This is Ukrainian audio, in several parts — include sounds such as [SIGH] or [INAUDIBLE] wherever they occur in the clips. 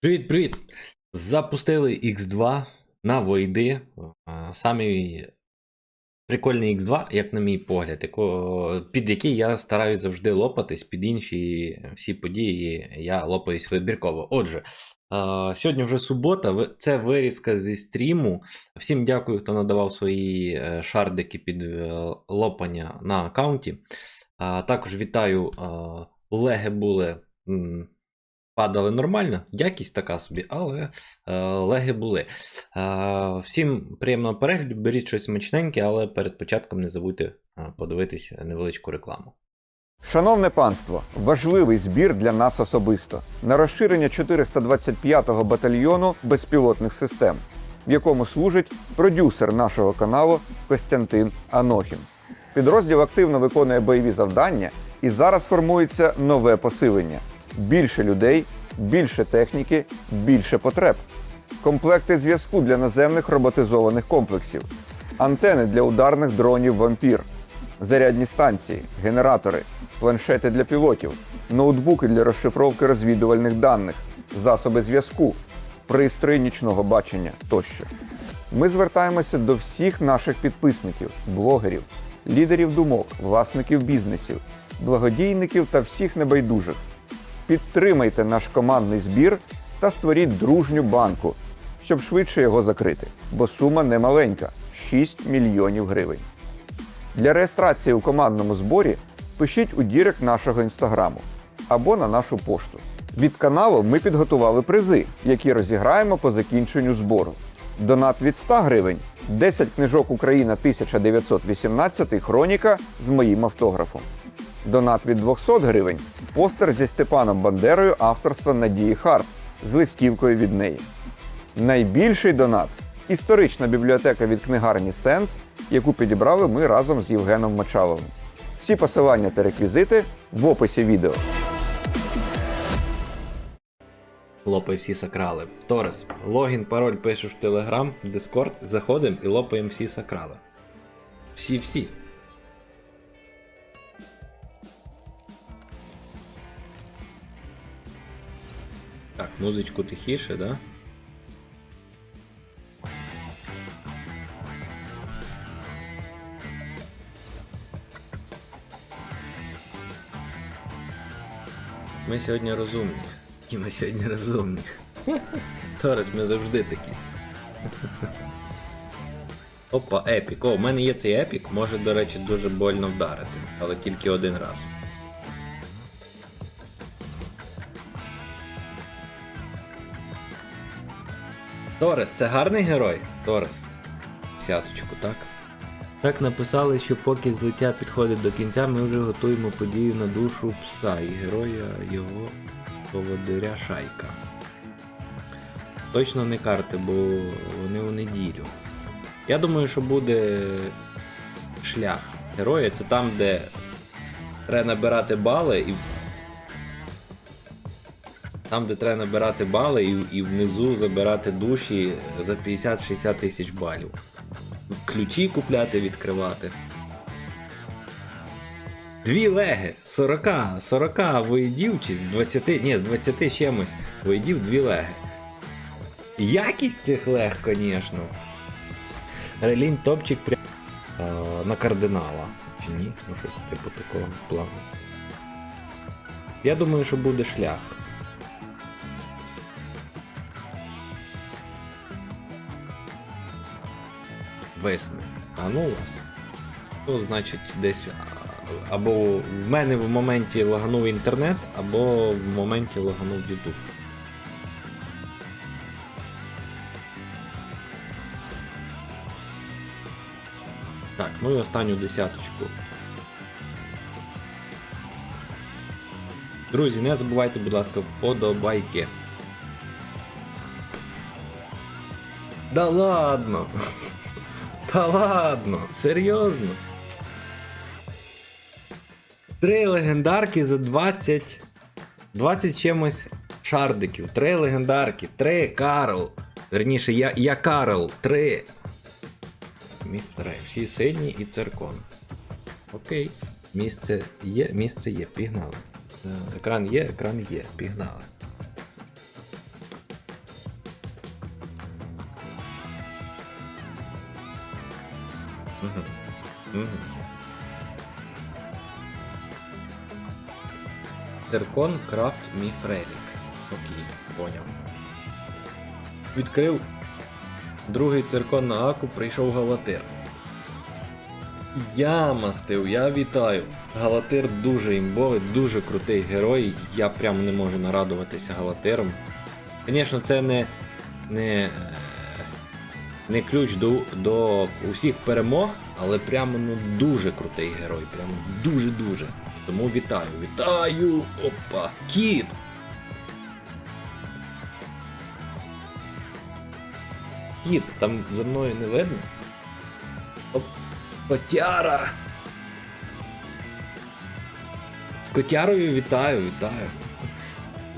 Привіт-привіт! Запустили X2 на Войди. Самий прикольний X2, як на мій погляд, під який я стараюсь завжди лопатись, під інші всі події я лопаюсь вибірково. Отже, сьогодні вже субота, це вирізка зі стріму. Всім дякую, хто надавав свої е, шардики під е, лопання на аккаунті. Також вітаю, були. м, падали нормально, якість така собі, але е, леги були. Е, всім приємного перегляду, беріть щось смачненьке, але перед початком не забудьте е, подивитись невеличку рекламу. Шановне панство, важливий збір для нас особисто на розширення 425-го батальйону безпілотних систем, в якому служить продюсер нашого каналу Костянтин Анохін. Підрозділ активно виконує бойові завдання, і зараз формується нове посилення: більше людей, більше техніки, більше потреб. Комплекти зв'язку для наземних роботизованих комплексів, антени для ударних дронів вампір, зарядні станції, генератори, планшети для пілотів, ноутбуки для розшифровки розвідувальних даних, засоби зв'язку, пристрої нічного бачення тощо. Ми звертаємося до всіх наших підписників, блогерів, лідерів думок, власників бізнесів, благодійників та всіх небайдужих. Підтримайте наш командний збір та створіть дружню банку, щоб швидше його закрити, бо сума не маленька 6 мільйонів гривень. Для реєстрації у командному зборі пишіть у дірект нашого інстаграму або на нашу пошту. Від каналу ми підготували призи, які розіграємо по закінченню збору. Донат від 100 гривень, 10 книжок Україна 1918 хроніка з моїм автографом. Донат від 200 гривень, постер зі Степаном Бандерою авторства Надії Харт з листівкою від неї. Найбільший донат історична бібліотека від книгарні Сенс, яку підібрали ми разом з Євгеном Мочаловим. Всі посилання та реквізити в описі відео. Лопай всі сакрали. Торес, логін, пароль пишеш в в Discord, заходимо і лопаємо всі сакрали. Всі-всі. Так, музичку тихіше, да? Ми сьогодні розумні. І ми сьогодні розумні. [LAUGHS] Торес, ми завжди такі. Опа, епік. О, в мене є цей епік, може, до речі, дуже больно вдарити, але тільки один раз. Торес, це гарний герой? Торес. Сяточку, так? Так написали, що поки злиття підходить до кінця, ми вже готуємо подію на душу пса і героя його поводиря Шайка. Точно не карти, бо вони у неділю. Я думаю, що буде шлях героя. Це там, де треба набирати бали і. Там, де треба набирати бали і, і внизу забирати душі за 50-60 тисяч балів. Ключі купляти, відкривати. Дві леги. 40, 40 воїдів чи з 20, ні, з 20 чимось воїдів дві леги. Якість цих лег, звісно. Релінь топчик прям е, на кардинала. Чи ні? Ну щось типу такого плану. Я думаю, що буде шлях. Весни. А ну у вас. Ну, значить, десь або в мене в моменті лаганув інтернет, або в моменті лаганув YouTube. Так, ну і останню десяточку. Друзі, не забувайте, будь ласка, вподобайки. Да ладно! Та ладно, серйозно. Три легендарки за 20. 20 чимось шардиків. Три легендарки. Три Карл. Верніше, я, я Карл. Три. Міфтре. Всі сильні і циркон. Окей. Місце є, місце є. Пігнали. Е, Екран є, екран є. Пігнали. Угу. Угу. Циркон крафт мій фрелік. Окей, поняв. Відкрив другий циркон на Аку, прийшов Галатир. Я мастив, я вітаю. Галатир дуже імбовий, дуже крутий герой. Я прямо не можу нарадуватися Галатиром. Звісно, це не, не, не ключ до, до усіх перемог, але прямо ну, дуже крутий герой. Прямо дуже-дуже. Тому вітаю, вітаю! Опа! Кіт! Кіт, там за мною не видно. Оп, котяра! З котярою вітаю, вітаю.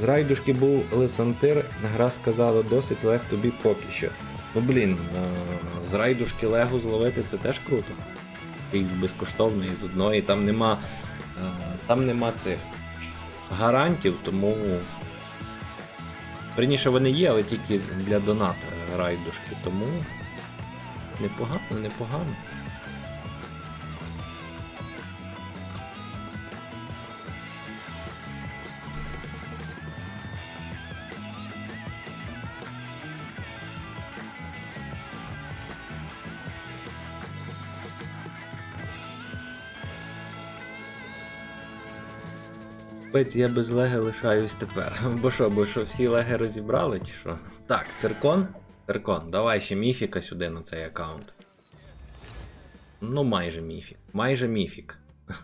З райдушки був Лесантир, гра сказала досить лег тобі поки що. Ну блін, е, з райдушки Легу зловити це теж круто. І безкоштовно, і з одної, там нема. е, Там нема цих гарантів, тому. Верніше вони є, але тільки для донат райдушки, тому. Непогано, непогано. Пець, я без леги лишаюсь тепер. [LAUGHS] Бо що, бо що, всі леги розібрали, чи що? Так, циркон. Циркон, давай ще міфіка сюди на цей аккаунт. Ну, майже міфік. Майже міфік. [LAUGHS]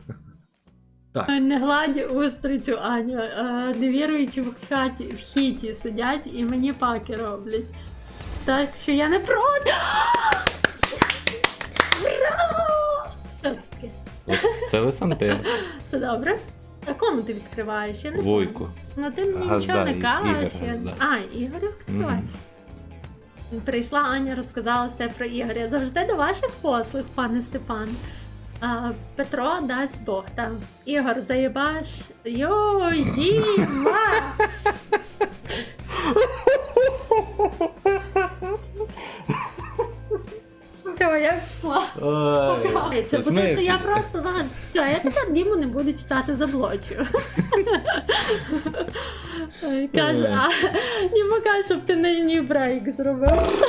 Так, Не гладь устрицю Аню, а невіруючі в хаті в хіті сидять і мені паки роблять. Так що я не проти. Браво! [GASPS] Що це таке? це Лесантир. Це добре? А кому ти відкриваєш? Я не Войко. Ну ти мені Газда, нічого не І- кажеш. Ігор я- Газда. А, Ігорю відкривай. Мгм. Прийшла Аня, розказала все про Ігоря. Завжди до ваших послуг, пане Степан. А, Петро дасть Бог там. Ігор, заїбаш. Йой, Діма! Пішла. Ой, Це в буде, що я смислі? просто ладно, все, я тепер Діму не буду читати заблочую. Ой, Каже, а Діма каже, щоб ти нині брейк зробив.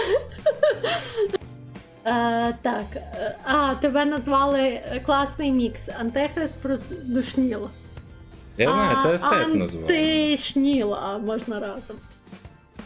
Е, так, е, а тебе назвали е, класний мікс. Антихрист плюс душніл. Я знаю, це естет назвав. Антишніл, а можна разом.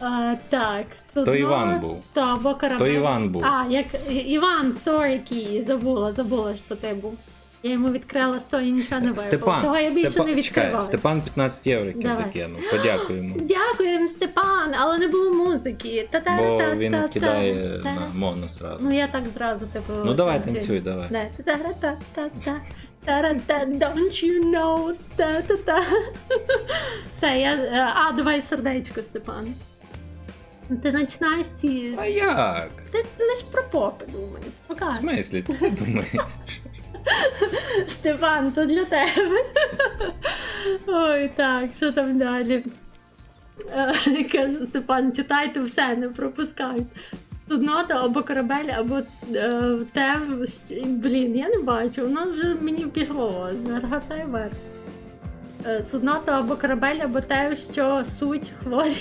А, так, судно... То Іван був. То або корабель. То Іван був. А, як Іван, sorry, Кі, забула, забула, що ти був. Я йому відкрила 100 і нічого не випало. Степан, Того я більше Степан, не чекай. Степан 15 євро Давай. закинув. Подякуємо. [GASPS] Дякуємо, Степан, але не було музики. Бо він кидає на моно зразу. Ну я так зразу типу. Ну давай танцюй, давай. Да. Та-та-та-та-та. Та-ра-та, Don't you know? Та-та-та. [LAUGHS] Все, я. е, А, давай сердечко, Степан. Ти починаєш ці. А як? Ти лиш про попи думаєш. В смислі, це ти думаєш? [LAUGHS] Степан, то для тебе. Ой, так, що там далі? Е, Каже Степан, читайте все, не пропускайте. Суднота або корабель, або е, те, щ- блін, я не бачу, воно вже мені пішло. Нарготай вверх. Е, Суднота або корабель, або те, що суть хворі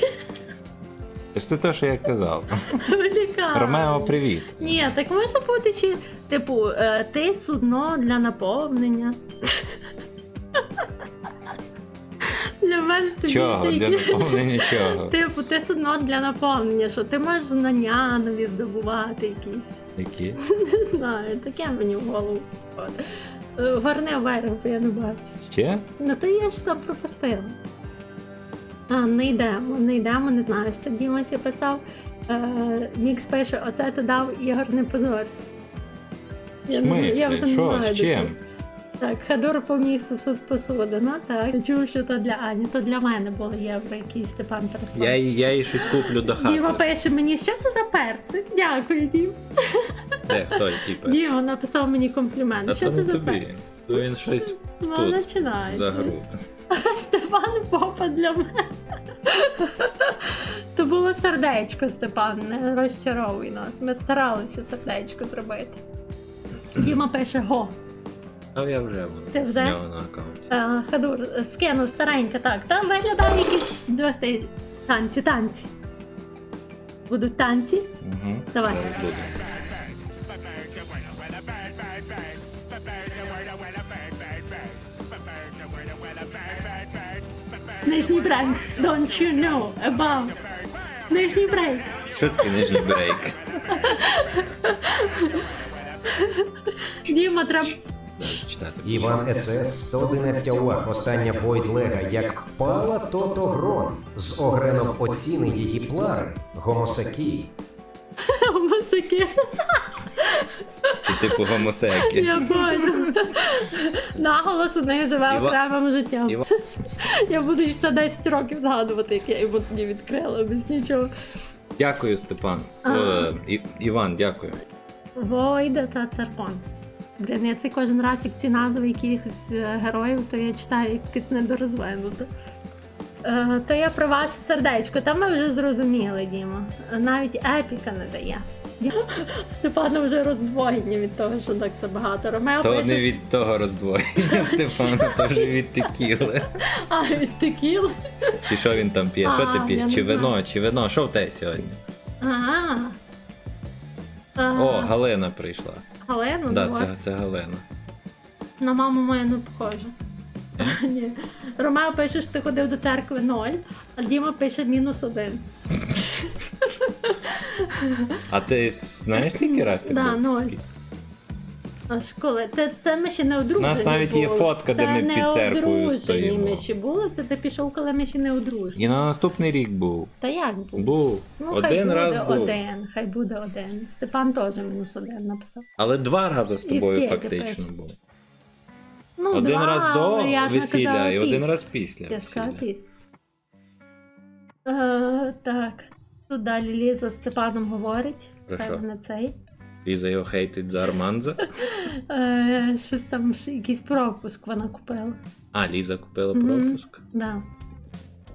Це те, що я казав. в лікарні. Ромео, привіт. Ні, так може бути ще, типу, е, ти судно для наповнення. Для мене це Чого? більше Для наповнення чого? Типу, ти судно для наповнення, що ти можеш знання нові здобувати якісь. Які? Не знаю, таке мені в голову. приходить. Е, Горни вверх, бо я не бачу. Ще? Ну то я ж там пропустила. А, не йдемо, не йдемо, не знаю, що Діма ще писав. Е, Мікс пише, оце ти дав Ігор не позорся. Я, я вже не знаю, З чим? Так, Хадур поміг сосуд посуди. Ну так. Я чув, що то для Ані, то для мене було євро, який Степан переслав. Я, їй- я їй щось куплю до Діма хати. пише мені, що це за персик? Дякую, Дім. Де, той. Діма написав мені комплімент. А що це за персик? То він щось Ну, тут, починай. за гру. [LAUGHS] Степан попа для мене. То було сердечко, Степан, не розчаровуй нас. Ми старалися сердечко зробити. Діма пише го. А я вже вон, Ти вже? в нього на аккаунті. Е, Хадур, скину старенька, так. Там виглядає якісь давайте, танці, танці. Будуть танці. Угу. Давай. Буду. Нижній брейк. Don't you know about. Нижній брейк. Що таке нижній брейк? Діма, треба. Читати. Іван СС 111 уваг. Остання Войд Лега. Як впала, то то грон. З огреном оціни її плари. Гомосакі. Музики. Це типу гомосеки. Я понял. Наголос у неї живе Іва- окремим життям. Іва- Я буду ще 10 років згадувати, як я йому тоді відкрила без нічого. Дякую, Степан. Е, І- Іван, дякую. Войда та Царпон. Блін, я це кожен раз, як ці назви якихось е, героїв, то я читаю якось недорозвинуто. Е, то я про ваше сердечко, там ми вже зрозуміли, Діма. Навіть епіка не дає. Я- Степана вже роздвоєння від того, що так це багато. Ромео То пише, не від того роздвоєння [LAUGHS] Степана, то вже від текіли. а від текіл. Чи що він там п'є? Що ти п'єш? Чи вино, чи вино? Що в тебе сьогодні? Ага. О, Галина прийшла. Галина, Да, давай. це, це Галина. На маму мою не похоже. [LAUGHS] Ні. Ромео пише, що ти ходив до церкви 0, а Діма пише мінус один. [LAUGHS] А ти знаєш скільки разів? Да, був? ноль. Скільки? А школи, це, це ми ще не одружені. У нас навіть є були. фотка, де Це ми не під церквою одружені стоїмо. Ми ще були, це ти пішов, коли ми ще не одружені. І на наступний рік був. Та як був? Був. Ну, хай один буде раз був. один, хай буде один. Степан теж мінус один написав. Але два рази з І тобою Петя фактично пише. був. Ну, один два, раз до але я ж весілля наказала і один після. раз після Я сказала пісня. Е, так. Тут далі Ліза з Степаном говорить. Про що? вона цей. Ліза його хейтить за Арманза. [LAUGHS] Е, щось там ще якийсь пропуск вона купила. А, Ліза купила Мгм. пропуск. Да.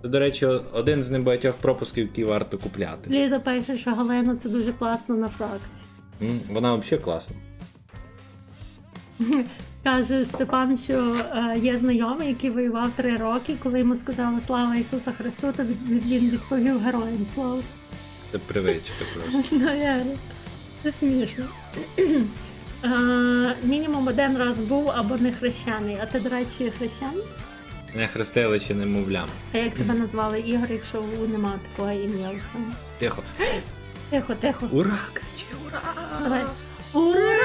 Це, до речі, один з небагатьох пропусків, які варто купляти. Ліза пише, що Галина це дуже класно на фракції. М, Вона взагалі класна. [LAUGHS] Каже Степан, що е, є знайомий, який воював три роки. Коли йому сказали Слава Ісуса Христу, то від- він відповів героям слава. Це привичка просто. [LAUGHS] Наверно. Це смішно. [CLEARS THROAT] Мінімум один раз був або не хрещений. А ти, до речі, хрещений? Не хрестили ще немовлям. А як тебе назвали Ігор, якщо у нема такого ім'я у цьому? Тихо. [GASPS] Тихо, тихо. Ура! Кричи, ура! Давай. Ура!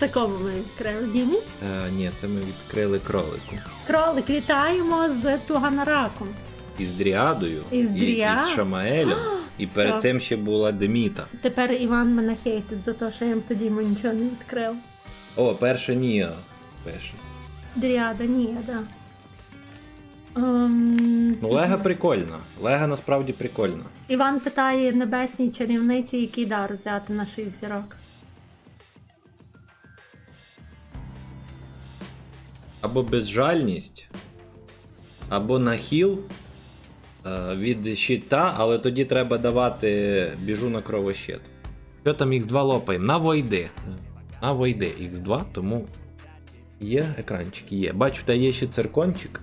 Це кому ми відкрили? Дімі? Е, ні, це ми відкрили кролику. Кролик, вітаємо з Туганараком. Із Дріадою, Із і, Дріа- і з Шамаелем. [GASPS] І перед Все. цим ще була Деміта. Тепер Іван мене хейтить за те, що я їм тоді йому нічого не відкрив. О, перша Ніа. Перша. Дріада, ні, да. Ем, Ну, Лега прикольна. Лега насправді прикольна. Іван питає небесній чарівниці, який дар взяти на шість зірок. Або безжальність, або нахіл від щита, але тоді треба давати біжу на кровощит. Що там Х2 лопаємо? На войди. На войди Х2, тому є екранчик, є. Бачу, та є ще циркончик.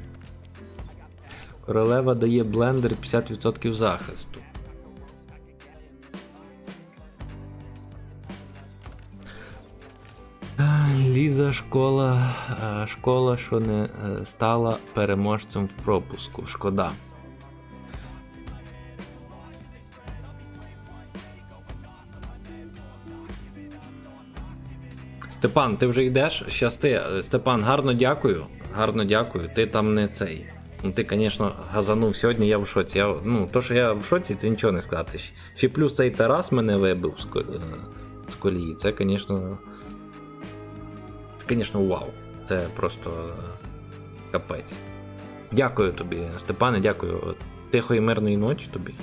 Королева дає блендер 50% захисту. Ліза школа, школа, що не е, стала переможцем в пропуску. Шкода. Степан, ти вже йдеш? Щасти. Степан, гарно дякую. Гарно дякую. Ти там не цей. Ну, ти, звісно, газанув сьогодні, я в шоці. Я, ну, то, що я в шоці, це нічого не сказати. Ще плюс цей Тарас мене вибив з, ко- е, з колії. Це, звісно. Звісно, вау. Це просто е, капець. Дякую тобі, Степане, дякую. Тихої мирної ночі тобі.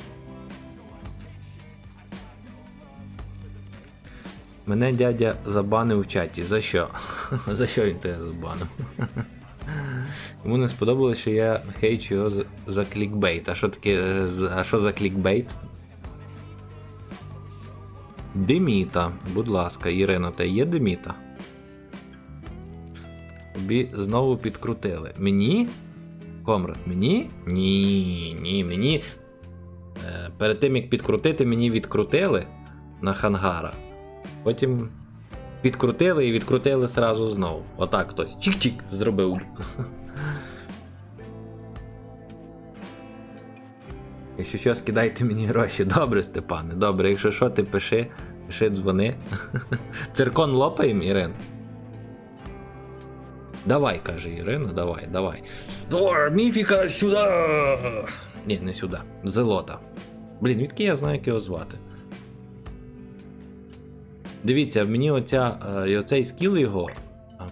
Мене дядя забанив в чаті. За що? [LAUGHS] За що він тебе забанив? Йому не сподобалося, що я хейчу його за, клікбейт. А що таке? е, А що за клікбейт? Деміта. Будь ласка, Ірина, те є Деміта? Тобі знову підкрутили. Мені? Комрад, мені? Ні, ні, мені. Е, перед тим як підкрутити, мені відкрутили на хангара. Потім підкрутили і відкрутили сразу знову. Отак хтось. Чик-чик зробив. [LAUGHS] Якщо що, скидайте мені гроші. Добре, Степане, добре. Якщо що, ти пиши, пиши, дзвони. [LAUGHS] Циркон лопаєм, Ірин? Давай, каже Ірина, давай, давай. Давай, міфіка сюди. Ні, не сюди. Зелота. Блін, відки я знаю, як його звати. Дивіться, мені оця, е, оцей скіл його,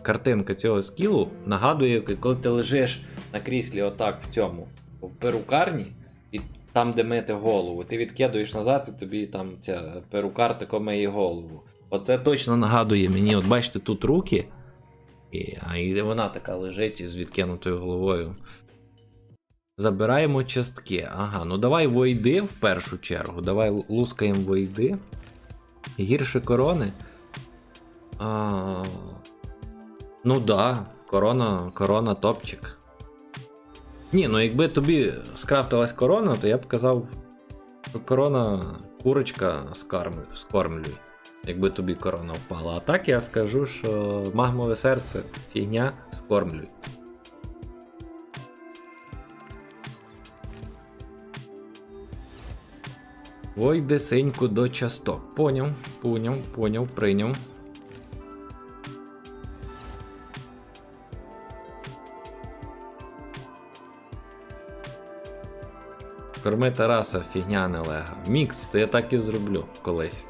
картинка цього скілу нагадує, коли ти лежиш на кріслі отак в цьому, в перукарні, і там, де мити голову, ти відкидуєш назад, і тобі там ця перукар тако миє голову. Оце точно нагадує мені, от бачите, тут руки, і, а і вона така лежить з відкинутою головою. Забираємо частки. Ага, ну давай войди в першу чергу. Давай лускаємо войди. Гірше корони. А, ну да, корона, корона топчик. Ні, ну якби тобі скрафтилась корона, то я б казав, що корона курочка скормлюй. Якби тобі корона впала. А так я скажу, що магмове серце фігня скормлюй. Войде синьку до часток. Поняв, поняв, поняв, прийняв. Корми Тараса, фігня не лега. Мікс, це я так і зроблю колись.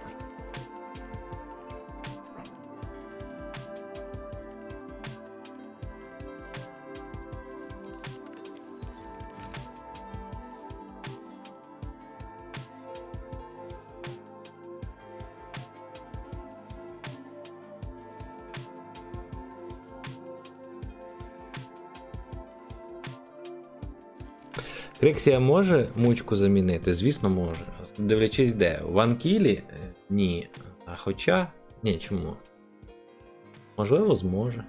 Криксія може мучку замінити? Звісно, може. Дивлячись де. В Анкілі? Е, Ні. А хоча. Ні, чому? Можливо, зможе.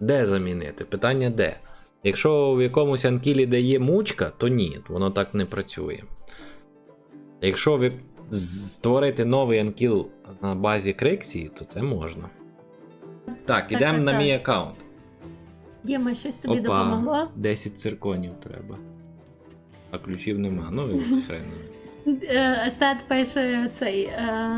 Де замінити? Питання де? Якщо в якомусь анкілі де є мучка, то ні, воно так не працює. Якщо ви створити новий анкіл на базі Криксії, то це можна. Так, ідемо на так. мій аккаунт. Діма, щось тобі Опа, допомогло? 10 цирконів треба. А ключів нема. Ну і [LAUGHS] хрен. Е, Естет пише цей. Е,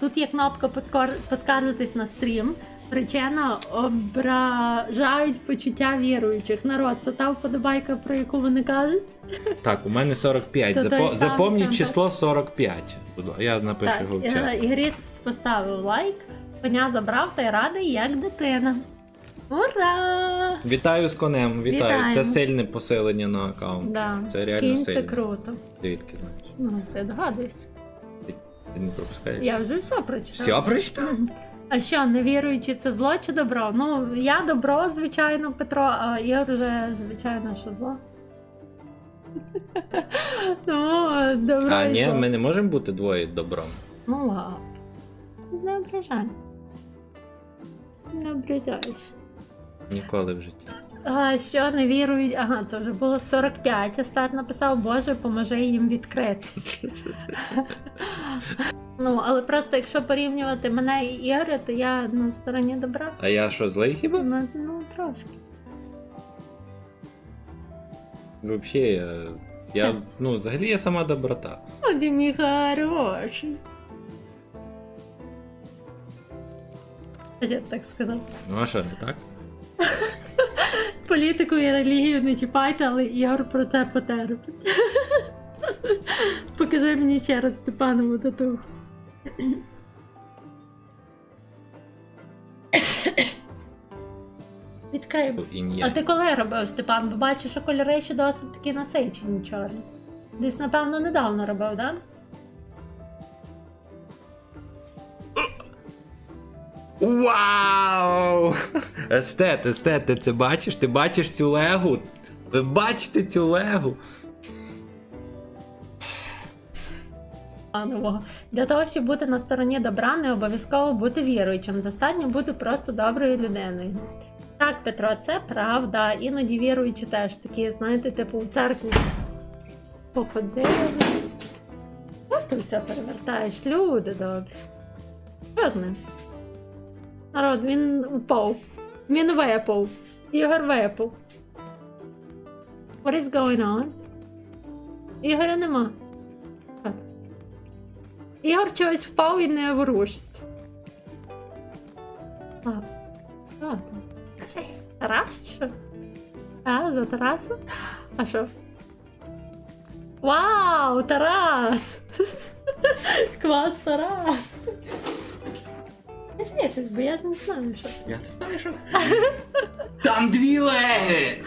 тут є кнопка «Поскор- поскаржитись на стрім. Причина ображають почуття віруючих. Народ, це та вподобайка, про яку вони кажуть. [LAUGHS] Так, у мене 45. То Запо... сам, число 45. Буду- Я напишу його в е, чат. Ігріс поставив лайк, коня забрав та й радий, як дитина. Ура! Вітаю з конем, вітаю. Вітаємо. Це сильне посилення на аккаунт. Да. Це реально Кінь сильно. це круто. Ти знаєш? Ну, ти догадуйся. Ти не пропускаєш? Я вже все прочитала. Все прочитав? А що, не віруючи, це зло чи добро? Ну, я добро, звичайно, Петро, а Ігор вже, звичайно, що зло. [LAUGHS] Ну, добро. А, і ні, зло. ми не можемо бути двоє добром. Ну ладно. Не ображай. Не ображаєш. Ніколи в житті. А що не вірують? Ага, це вже було 45. Астат написав, Боже, поможи їм відкрити. ну, але просто якщо порівнювати мене і Ігоря, то я на стороні добра. А я що, злий хіба? Ну, ну трошки. Взагалі, я, я, ну, взагалі я сама доброта. О, ти мій хороший. Я так сказав. Ну а що, не так? [LAUGHS] Політику і релігію не чіпайте, але Ігор про це потерпить. [LAUGHS] Покажи мені ще раз Степанову тату. [COUGHS] Відкрий. Ін'я. А ти коли робив Степан? Бо бачу, що кольори ще досить такі насичені чорні. Десь, напевно, недавно робив, так? Вау! Естет, естет, ти це бачиш? Ти бачиш цю легу? Ви бачите цю легу? Для того, щоб бути на стороні добра, не обов'язково бути віруючим. Достатньо бути просто доброю людиною. Так, Петро, це правда. Іноді віруючі теж такі, знаєте, типу в церкву походили. Що ти все перевертаєш? Люди добрі. Що з ним? Народ, він упав. Він випав. Ігор випав. What is going on? Ігоря нема. Так. Ігор чогось впав і не ворушиться. А? Кажи, Тарас що? А, за Тараса? А що? Вау, Тарас! [LAUGHS] Клас Тарас! Скажи щось, бо я ж не знаю, що. Я не знаю, що. Там дві леги!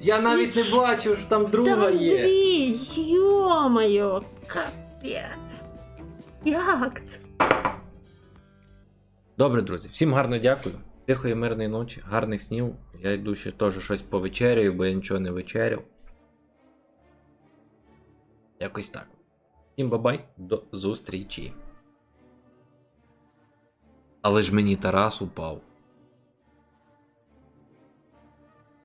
Я навіть не бачив, що там друга Там є. дві, йо-моє, капець. Як це? Добре, друзі, всім гарно дякую. Тихої мирної ночі, гарних снів. Я йду ще теж щось повечеряю, бо я нічого не вечеряв. Якось так. Всім бабай, до зустрічі. Але ж мені Тарас упав.